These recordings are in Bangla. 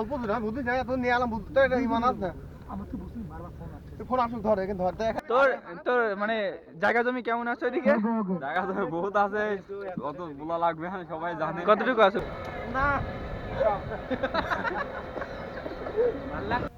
অল্প দূর আমি বুঝতে তো নিয়ে আলাম বুঝতে এটা ইমান আছে। তোর তোর মানে জায়গা জমি কেমন আছে ওইদিকে জায়গা তো বহুত আছে। অত বলা লাগবে না সবাই জানে। কতটুকু আছে না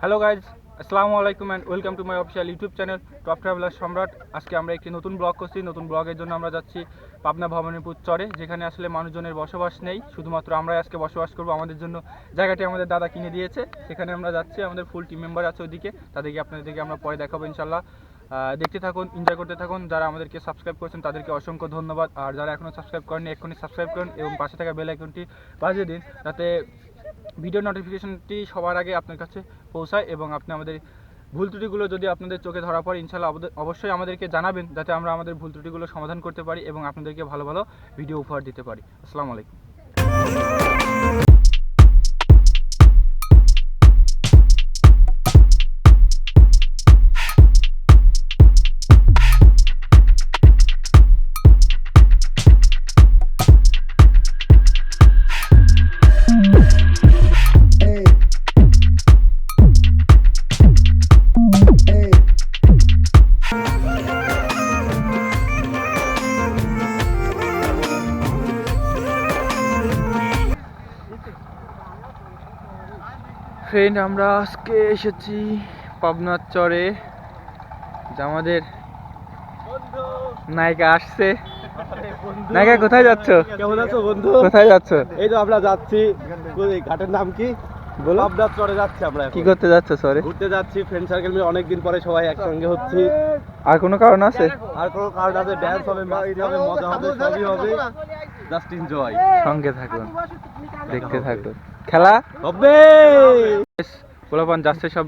হ্যালো গাইজ আসসালামু আলাইকুম and welcome to my official YouTube channel top traveller Samrat. আজকে আমরা একটি নতুন ব্লগ করছি। নতুন ব্লগের জন্য আমরা যাচ্ছি পাবনা ভবানীপুর চরে, যেখানে আসলে মানুষজনের বসবাস নেই। শুধুমাত্র আমরাই আজকে বসবাস করব আমাদের জন্য। জায়গাটি আমাদের দাদা কিনে দিয়েছে। সেখানে আমরা যাচ্ছি। আমাদের ফুল টিম মেম্বার আছে ওইদিকে। তাদেরকে আপনাদেরকে আমরা পরে দেখাবো ইনশাল্লাহ দেখতে থাকুন এনজয় করতে থাকুন। যারা আমাদেরকে সাবস্ক্রাইব করেছেন, তাদেরকে অসংখ্য ধন্যবাদ। আর যারা এখনও সাবস্ক্রাইব করেনি এক্ষুনি সাবস্ক্রাইব করুন এবং পাশে থাকা বেল আইকনটি বাজিয়ে দিন। যাতে ভিডিও নোটিফিকেশনটি সবার আগে আপনার কাছে পৌঁছায় এবং আপনি আমাদের ভুল ত্রুটিগুলো যদি আপনাদের চোখে ধরা পড়ে ইনশাল্লাহ অবশ্যই আমাদেরকে জানাবেন যাতে আমরা আমাদের ভুল ত্রুটিগুলো সমাধান করতে পারি এবং আপনাদেরকে ভালো ভালো ভিডিও উপহার দিতে পারি। আসসালামু আলাইকুম। ফ্রেন্ড আমরা আজকে এসেছি পাবনার চরে। আমাদের নায়িকা আসছে। নায়িকা কোথায় যাচ্ছ? কেমন আছো বন্ধু? কোথায় যাচ্ছ? এই তো আমরা যাচ্ছি। ঘাটের নাম কি? বলো। পাবনার চরে যাচ্ছি আমরা কি করতে যাচ্ছ সরে ঘুরতে যাচ্ছি ফ্রেন্ড সার্কেল মিলে অনেকদিন পরে সবাই একসঙ্গে হচ্ছি। আর কোনো কারণ আছে? আর কোনো কারণ আছে? ড্যান্স হবে মাস্তি হবে মজা হবে সবই হবে। জাস্ট এনজয় সঙ্গে থাকুন দেখতে থাকুন। খেলা? হবে। পোলাপান যাচ্ছে সব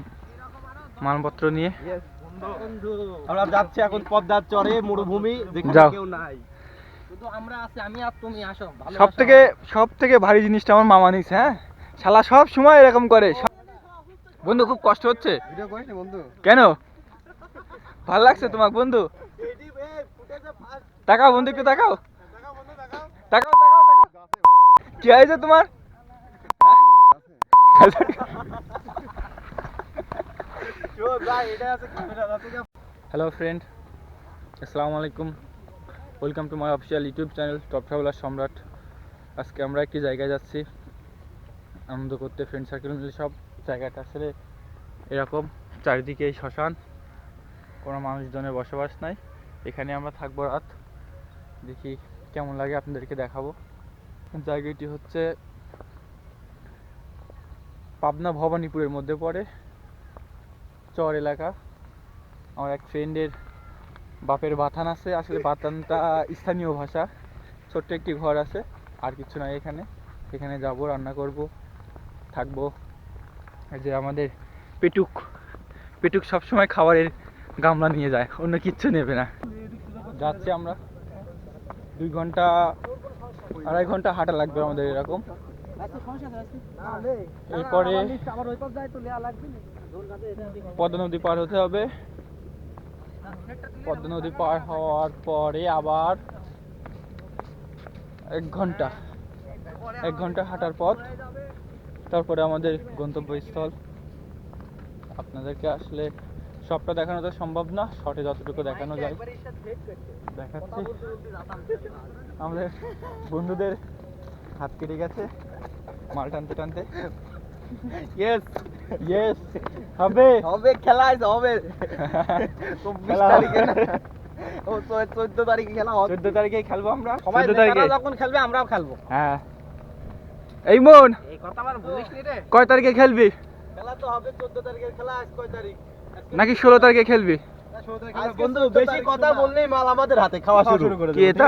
মালপত্র নিয়ে। আমরা যাচ্ছি এখন পদ্মার চরে মরুভূমি যেখানে কেউ নাই। শুধু আমরা আছি আমি আর তুমি আসো ভালো সব থেকে সব থেকে ভারী জিনিসটা আমার মামা নিছে হ্যাঁ? শালা সব সময় এরকম করে সব- বন্ধু খুব কষ্ট হচ্ছে? ভিডিও করিস বন্ধু। কেন? ভালো লাগছে তোমার বন্ধু? তাকাও বন্ধু একটু তাকাও। কি হয়েছে তোমার? হ্যালো ফ্রেন্ড আসসালামু আলাইকুম welcome to my official YouTube channel top traveller Samrat. আজকে আমরা একটি জায়গায় যাচ্ছি। আনন্দ করতে ফ্রেন্ড সার্কেল মিলে সব জায়গাটা আসলে এরকম। চারিদিকে শ্মশান। কোনো মানুষজনের বসবাস নাই। এখানে আমরা থাকব রাত। দেখি কেমন লাগে আপনাদেরকে দেখাবো। জায়গাটি হচ্ছে পাবনা ভবানীপুরের মধ্যে পড়ে। চর এলাকা। আমার এক ফ্রেন্ডের বাপের বাথান আছে। আসলে বাথানটা স্থানীয় ভাষা। ছোট্ট একটি ঘর আছে। আর কিছু নাই এখানে। এখানে যাব, রান্না করব, থাকব। যে আমাদের পেটুক। পেটুক সবসময় খাবারের গামলা নিয়ে যায়। অন্য কিচ্ছু নেবে না। যাচ্ছি আমরা। দুই ঘণ্টা আড়াই ঘণ্টা হাঁটা লাগবে আমাদের এরকম। এরপরে পদ্মা নদী পার হতে হবে। পদ্মা নদী পার হওয়ার পরে আবার এক ঘণ্টা এক ঘণ্টা হাঁটার পথ। তারপরে আমাদের গন্তব্যস্থল। আপনাদেরকে আসলে সবটা দেখানো তো সম্ভব না শর্টে যতটুকু দেখানো যায়। দেখাচ্ছি। আমাদের বন্ধুদের হাত কেটে গেছে মাল টানতে টানতে। ইয়েস ইয়েস হবে! হবে খেলা হবে। চব্বিশ খেলা হবে। তারিখে ও চৌদ্দ তারিখে খেলা হবে। চোদ্দ তারিখে খেলব আমরা? সবাই তারিখে? যখন খেলবে আমরাও খেলব। হ্যাঁ। এই মন! কয় তারিখে খেলবি? খেলা তো হবে চোদ্দ তারিখের খেলা আজ কয় তারিখ? নাকি ষোলো তারিখে খেলবি? বন্ধু বেশি কথা বললেই মাল আমাদের হাতে খাওয়া শুরু। করে কি এটা?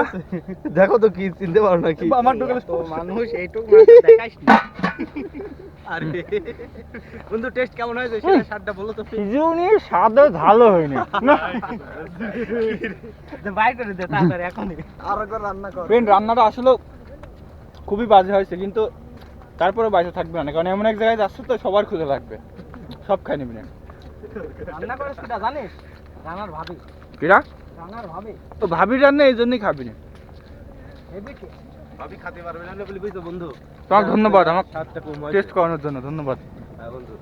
দেখো তো কি চিনতে পারো নাকি আমার তো মানুষ এইটুকু দেখাইস না। আরে। বন্ধু টেস্ট কেমন হয়েছে? সেটা সারটা বলো তো। সিজুনি স্বাদও ভালো হয়নি। বাইর করে দে তাড়াতাড়ি এখনই। আর একবার রান্না কর। ফ্রেন্ড রান্নাটা আসলে খুবই বাজে হয়েছে কিন্তু তারপরে বাজে থাকবে না কারণ এমন এক জায়গায় যাচ্ছে তো সবার খুঁজে লাগবে। সব খাই নিবি না। রান্না করিস কিটা জানিস? রান্নার ভাবি। কিরা রান্নার ভাবি। তো ভাবি রান্না এই জন্যই খাবি না। হেবি কে? সবই খেতে পারবে না বলে বন্ধু? তোমাকে ধন্যবাদ আমাকে টেস্ট করানোর জন্য ধন্যবাদ। হ্যাঁ বন্ধু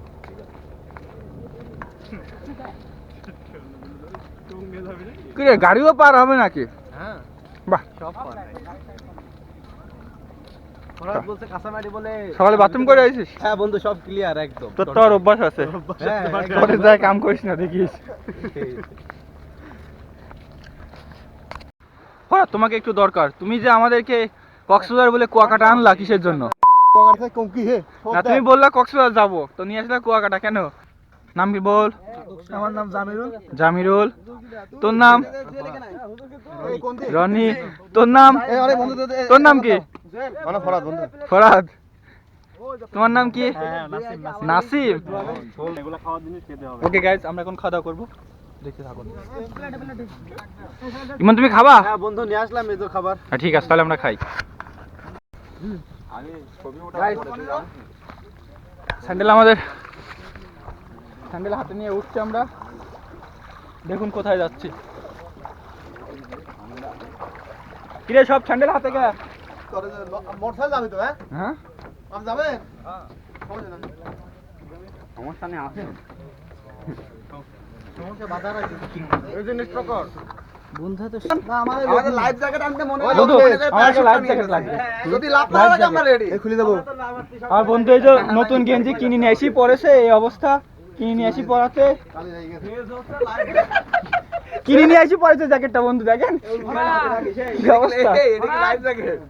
কি রে গাড়িও পার হবে নাকি? হ্যাঁ। বাহ। সব পারে ফরাদ বলছে কাঁচামাটি বলে সকালে বাথরুম করে আইছিস হ্যাঁ বন্ধু সব ক্লিয়ার একদম। তোর তো আর অভ্যাস আছে। ঘরে যায় কাম করিস না দেখিস। হ্যাঁ তোমাকে একটু দরকার। তুমি যে আমাদেরকে কক্সবাজার বলে কুয়াকাটা আনলা কিসের জন্য? না তুমি বললা কক্সবাজার যাব। তো নিয়ে আসলে কুয়াকাটা কেন? নাম কি বল? আমার নাম জামিরুল। জামিরুল। তোর নাম? রনি। তোর নাম? তোর নাম কি? ফরাদ তোমার নাম কি? নাসিম জিনিস খেতে হবে। ওকে গাইজ আমরা এখন খাওয়া দাওয়া করব। দেখতে থাকুন। ইমন তুমি খাবা? হ্যাঁ বন্ধু নিয়ে আসলাম এই তো খাবার। হ্যাঁ, ঠিক আছে তাহলে আমরা খাই। আমি ছবি ওটা স্যান্ডেল আমাদের স্যান্ডেল হাতে নিয়ে উঠছে আমরা। দেখুন কোথায় যাচ্ছি। কিরে সব স্যান্ডেল হাতে গে মোটরসাইকেল যাবি তো হ্যাঁ? হ্যাঁ? আপনি যাবেন সমস্যা নেই। আছে। বন্ধু তো আমাদের লাইফ জ্যাকেট আনতে মনে হয় বন্ধু আমার লাইফ জ্যাকেট লাগবে। যদি লাভ না লাগে আমরা রেডি খুলে দেবো। আর বন্ধু এই যে নতুন গেঞ্জি কিনে নিয়ে আসি পরেছে এই অবস্থা। কিনে নিয়ে আসি পরাতে কিনে নিয়ে আসি পরেছে জ্যাকেটটা বন্ধু দেখেন। অবস্থা?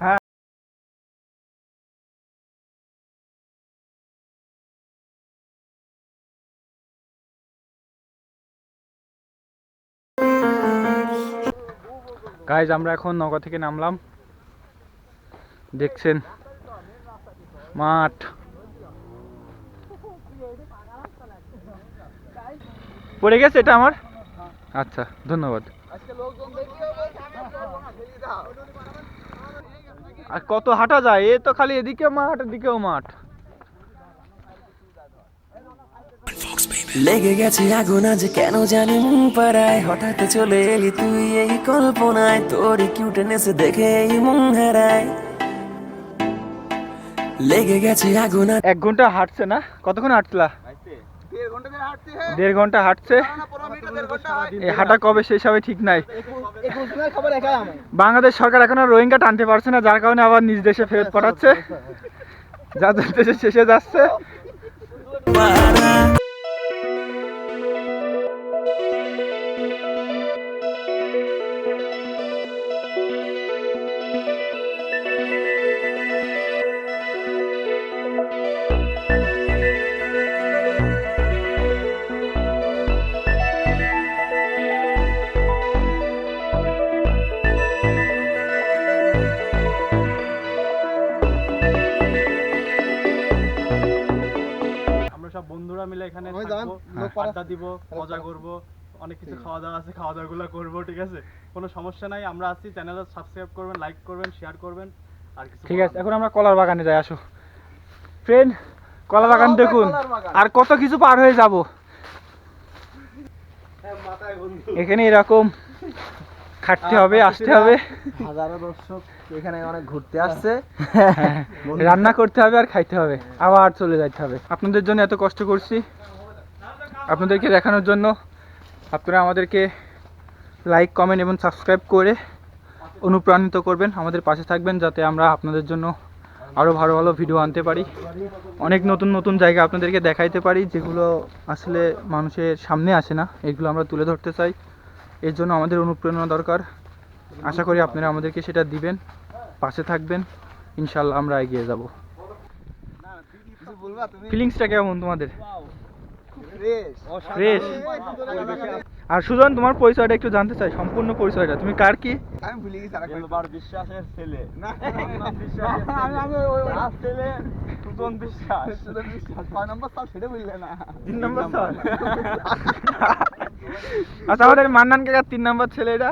হ্যাঁ। গাইজ আমরা এখন নগর থেকে নামলাম। দেখছেন মাঠ। পড়ে গেছে এটা আমার? আচ্ছা ধন্যবাদ। আর কত হাঁটা যায়? এ তো খালি এদিকেও মাঠ এদিকেও মাঠ। লেগে গেছে আগুন আজ, কেন জানি মন পাড়ায়? হঠাৎ চলে এলি তুই এই কল্পনায়। তোর কিউটেনেস দেখে এই মন হারায়। লেগে গেছে আগুন এক ঘণ্টা হাঁটছে না? কতক্ষণ হাঁটলা? দেড় ঘণ্টা হাঁটছি। হাঁটা কবে শেষ হবে ঠিক নাই। বাংলাদেশ সরকার এখন রোহিঙ্গা টানতে পারছে না, যার কারণে আবার নিজ দেশে ফেরত পাঠাচ্ছে। যাদের দেশে শেষে যাচ্ছে। আড্ডা দিব মজা করব অনেক কিছু খাওয়া দাওয়া আছে খাওয়া দাওয়াগুলো করব ঠিক আছে? কোনো সমস্যা নাই আমরা আছি চ্যানেলটা সাবস্ক্রাইব করবেন লাইক করবেন শেয়ার করবেন আর কিছু ঠিক আছে এখন আমরা কলার বাগানে যাই আসো। ফ্রেন্ড কলা বাগান দেখুন আর কত কিছু পার হয়ে যাব। এখানে এরকম খাটতে হবে আসতে হবে। হাজারো দর্শক এখানে অনেক ঘুরতে আসছে। হ্যাঁ, রান্না করতে হবে আর খাইতে হবে আবার চলে যাইতে হবে। আপনাদের জন্য এত কষ্ট করছি। আপনাদেরকে দেখানোর জন্য আপনারা আমাদেরকে লাইক কমেন্ট এবং সাবস্ক্রাইব করে অনুপ্রাণিত করবেন। আমাদের পাশে থাকবেন যাতে আমরা আপনাদের জন্য আরও ভালো ভালো ভিডিও আনতে পারি। অনেক নতুন নতুন জায়গা আপনাদেরকে দেখাইতে পারি যেগুলো আসলে মানুষের সামনে আসে না। এগুলো আমরা তুলে ধরতে চাই। এর জন্য আমাদের অনুপ্রেরণা দরকার। আশা করি আপনারা আমাদেরকে সেটা দিবেন পাশে থাকবেন। ইনশাল্লাহ আমরা এগিয়ে যাব। ফিলিংসটা কেমন তোমাদের? ফ্রেশ আর সুজন তোমার পরিচয়টা একটু জানতে চাই সম্পূর্ণ পরিচয়টা। তুমি কার কি? আমি ভুলে গেছি আরেকবার। বিশ্বাসের ছেলে। না। আমি আমি ওই ছেলে সুজন বিশ্বাস। সুন্দর বিশ্বাস। ছয় নম্বর সেটা বুঝলে না। তিন নম্বর স্যার? আচ্ছা আমাদের মান্নান কাকার তিন নম্বর ছেলে এটা।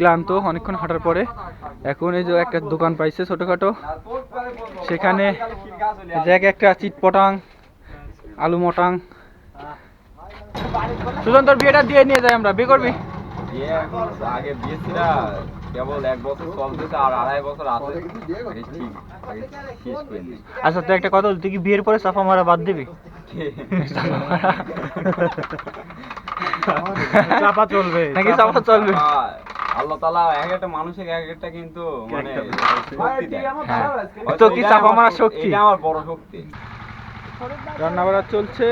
ক্লান্ত অনেকক্ষণ হাঁটার পরে। এখন এই যে একটা দোকান পাইছে ছোটখাটো। সেখানে এক একটা চিটপটাং আলু মটাং সুজন তোর বিয়েটা দিয়ে নিয়ে যাই আমরা। বিয়ে করবি? আগে বিয়ে কেবল এক বছর চলতেছে আর আড়াই বছর আছে। ঠিক আগে শেষ করে নি আচ্ছা তুই একটা কথা তুই কি বিয়ের পরে চাপা মারা বাদ দিবি? চাপা চলবে। নাকি চাপা চলবে? আল্লাহ তালা এক একটা মানুষের এক একটা কিন্তু মানে শক্তি। তো কি চাপা মারার শক্তি। এটা আমার বড় শক্তি। রান্না বাড়া চলছে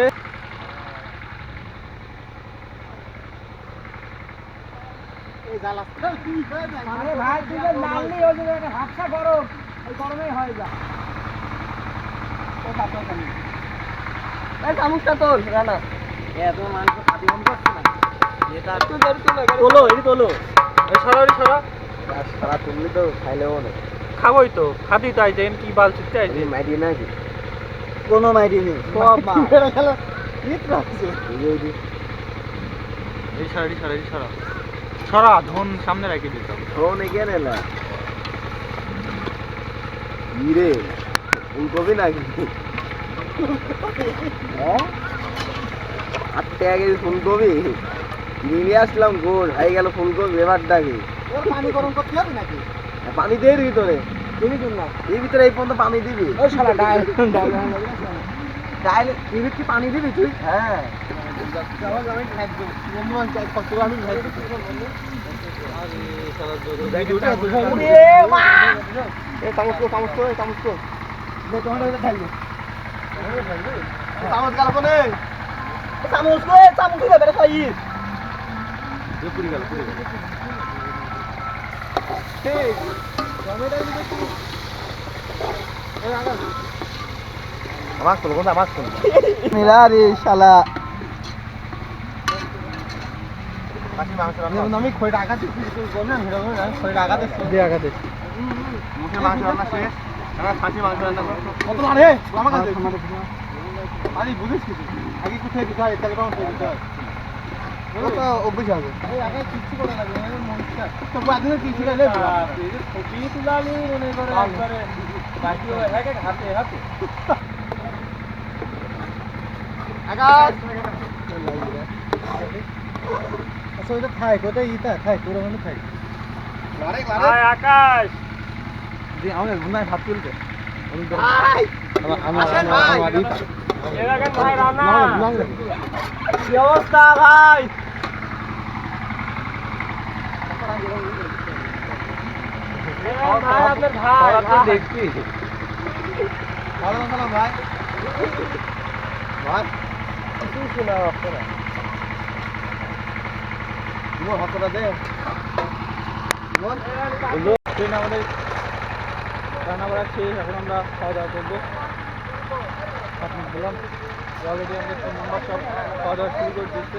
হয়ে রানা। এত মানুষ মন করছে না তোলো এটি তোলো। এই সরাসরি সরা। সারা তুললি তো খাইলেও অনেক খাবোই তো খাবি তো আইজেন কি বাল চিকতে আইজে মাইডি নাকি কোনো মাইডি নেই। সব মা খেলো ইট রাখছে এই সরা এই সরা এই সরা। সরা ধন সামনে রেখে দিত ফোন কেন এলা ইরে ফুলকপি নাকি? হ্যাঁ? আটটা আগে ফুলকপি নিয়ে আসলাম গোল হয়ে গেল ফুলকপি এবার ডাকি ওর পানি গরম করতে হবে নাকি? পানি দিয়ে এর ভিতরে। দিবি কি না এর ভিতরে এই পর্যন্ত পানি দিবি। ওই শালা ডাল ডাল ডাইল এর ভিতরে পানি দিবি তুই? হ্যাঁ। চামচ কো কো কো গেল চামচ কো কো বেটা খাই পুরি গেল পুরি গেল। আমার কোন কোন আমার কোন শালা। যেমন আমি আগাতে মুখে মাংস রান্না শেষ খাসি মাংস রান্না কত না আমার কাছে আরে বুঝিস কি আগে কোথায় কোথায় তাকে পাউন্ড করে দিতে হয়। আচ্ছা ওইটা খাই কোথায় ইটা খাই তোর খাই লারে লারে আকাশ! যে আমাদের ভাত তুলতে। কি ভাই ভাই আপনার ভাই দেখছি ভালো দে ট্রেন আমাদের রান্না বাড়া শেষ, এখন আমরা খাওয়া দাওয়া করব। বললাম অলরেডি আমাদের ফোন নাম্বার সব খাওয়া দাওয়া শুরু করে দিচ্ছে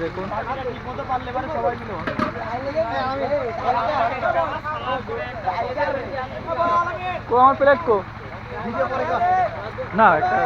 দেখুন। কো আমার প্লেট কো? না, একটা